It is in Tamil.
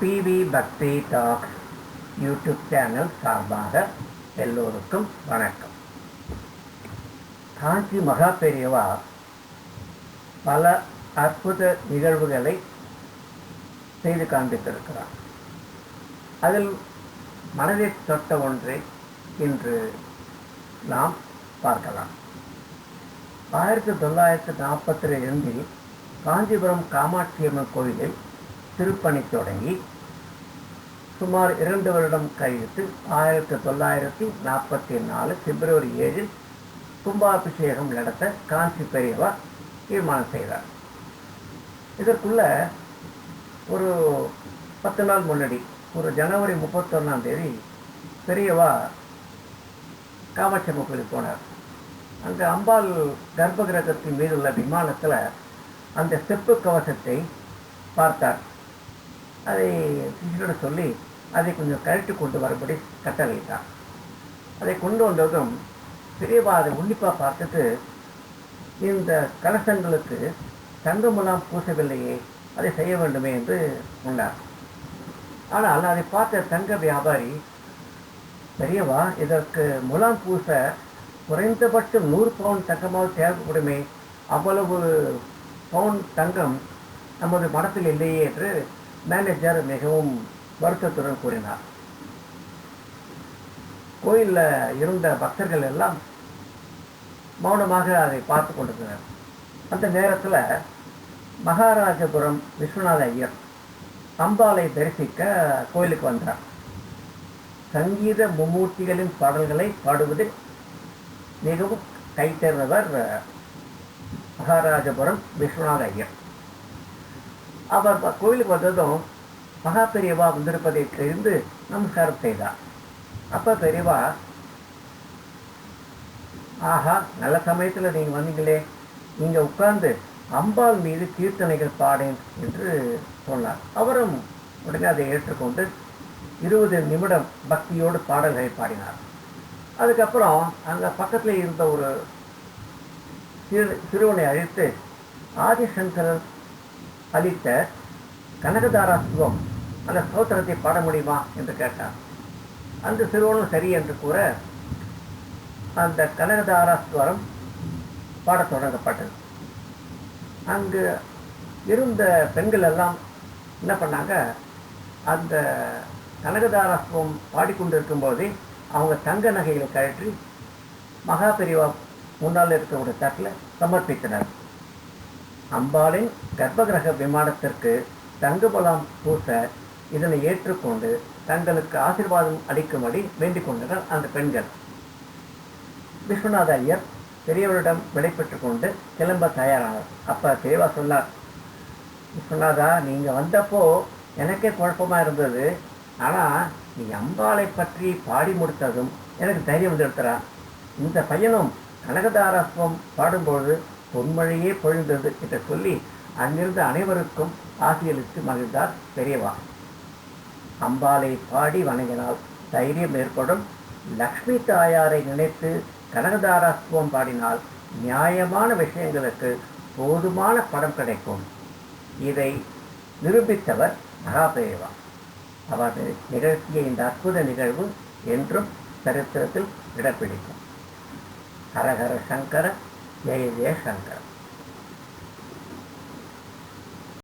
பிவி பக்தி டாக்ஸ் யூடியூப் சேனல் சார்பாக எல்லோருக்கும் வணக்கம். காஞ்சி மகா பெரியவா பல அற்புத நிகழ்வுகளை செய்து காண்பித்திருக்கிறார். அதில் மனதை தொட்ட ஒன்றை இன்று நாம் பார்க்கலாம். ஆயிரத்தி தொள்ளாயிரத்தி நாற்பத்தி ரெண்டில் காஞ்சிபுரம் காமாட்சியம்மன் கோயிலில் திருப்பணி தொடங்கி சுமார் இரண்டு வருடம் கழித்து ஆயிரத்தி தொள்ளாயிரத்தி நாற்பத்தி நாலு பிப்ரவரி ஏழில் கும்பாபிஷேகம் நடத்த காஞ்சி பெரியவா தீர்மானம் செய்தார். இதற்குள்ள ஒரு பத்து நாள் முன்னாடி ஒரு ஜனவரி முப்பத்தொன்னாம் தேதி பெரியவா காமாட்சி கோயிலுக்கு போனார். அங்கே அம்பாள் கர்ப்ப கிரகத்தின் மீது உள்ள விமானத்தில் அந்த செப்பு கவசத்தை பார்த்தார். அதை சிஷியோட சொல்லி அதை கொஞ்சம் கழட்டி கொண்டு வரும்படி கட்டளையிட்டார் அதை கொண்டு வந்ததும் பெரியவா அதை உன்னிப்பாக பார்த்துட்டு இந்த கலசங்களுக்கு தங்கமெல்லாம் பூசவில்லையே அதை செய்ய வேண்டுமே என்று சொன்னார். ஆனால் அதை பார்த்த தங்க வியாபாரி பெரியவா இதற்கு முலாம் பூச குறைந்தபட்சம் நூறு பவுன் தங்கமாக தேவைப்படுமே அவ்வளவு பவுன் தங்கம் நமது மனத்தில் இல்லையே என்று மேனேஜர் மிகவும் வருத்தத்துடன் கூறினார். கோயிலில் இருந்த பக்தர்கள் எல்லாம் மௌனமாக அதை பார்த்து கொண்டிருந்தனர். அந்த நேரத்தில் மகாராஜபுரம் விஸ்வநாத ஐயர் அம்பாளை தரிசிக்க கோயிலுக்கு வந்தார். சங்கீத மும்மூர்த்திகளின் பாடல்களை பாடுவதில் மிகவும் கைத்தேர்ந்தவர் மகாராஜபுரம் விஸ்வநாத ஐயர். அவர் கோயிலுக்கு வந்ததும் மகா பெரியவா வந்திருப்பதை தெரிந்து நமஸ்காரம் செய்தார் அப்ப பெரியவா ஆஹா நல்ல சமயத்தில் நீங்கள் வந்தீங்களே. நீங்கள் உட்கார்ந்து அம்பாள் மீது கீர்த்தனைகள் பாடேன் என்று சொன்னார். அவரும் உடனே அதை ஏற்றுக்கொண்டு இருபது நிமிடம் பக்தியோடு பாடல்களை பாடினார். அதுக்கப்புறம் அங்கே பக்கத்தில் இருந்த ஒரு சிறு சிறுவனை அழைத்து ஆதிசங்கரன் அளித்த கனகதாராத்துவம் அந்த ஸ்தோத்திரத்தை பாட முடியுமா என்று கேட்டார். அந்த சிறுவனும் சரி என்று கூற அந்த கனகதாராஸ்வரம் பாடத் தொடங்கப்பட்டது. அங்கு இருந்த பெண்கள் எல்லாம் என்ன பண்ணாங்க அந்த கனகதாராஸ்வம் பாடிக்கொண்டிருக்கும் போதே அவங்க தங்க நகைகளை கழற்றி மகா பெரியவா முன்னால் இருக்கக்கூடிய ஒரு தட்டில் சமர்ப்பித்தனர். அம்பாளின் கர்ப்பகிரக விமானத்திற்கு தங்கபலம் பூச இதனை ஏற்றுக்கொண்டு தங்களுக்கு ஆசீர்வாதம் அளிக்கும்படி வேண்டிக் கொண்டனர் அந்த பெண்கள். விஸ்வநாத ஐயர் பெரியவரிடம் விடைபெற்று கொண்டு கிளம்ப தயாரானார். அப்ப தேவா சொன்னார் விஸ்வநாதா நீங்க வந்தப்போ எனக்கே குழப்பமா இருந்தது. ஆனா நீ அம்பாளை பற்றி பாடி முடித்ததும் எனக்கு தைரியம் வந்துடுத்துறா இந்த பையனும் கனகதாரஸ்வம் பாடும்போது பொன்மழையே பொழிந்தது என்று சொல்லி அங்கிருந்த அனைவருக்கும் ஆசியலித்து மகிழ்ந்தார் பெரியவா. அம்பாளை பாடி வணங்கினால் தைரியம் ஏற்படும். லக்ஷ்மி தாயாரை நினைத்து கனகதாராஸ்துவம் பாடினால் நியாயமான விஷயங்களுக்கு போதுமான படம் கிடைக்கும். இதை நிரூபித்தவர் மகாபெரியவா. அவர் நிகழ்த்திய இந்த அற்புத நிகழ்வு என்றும் சரித்திரத்தில் இடப்பிடிக்கும் ஹரஹர சங்கர 没没啥的。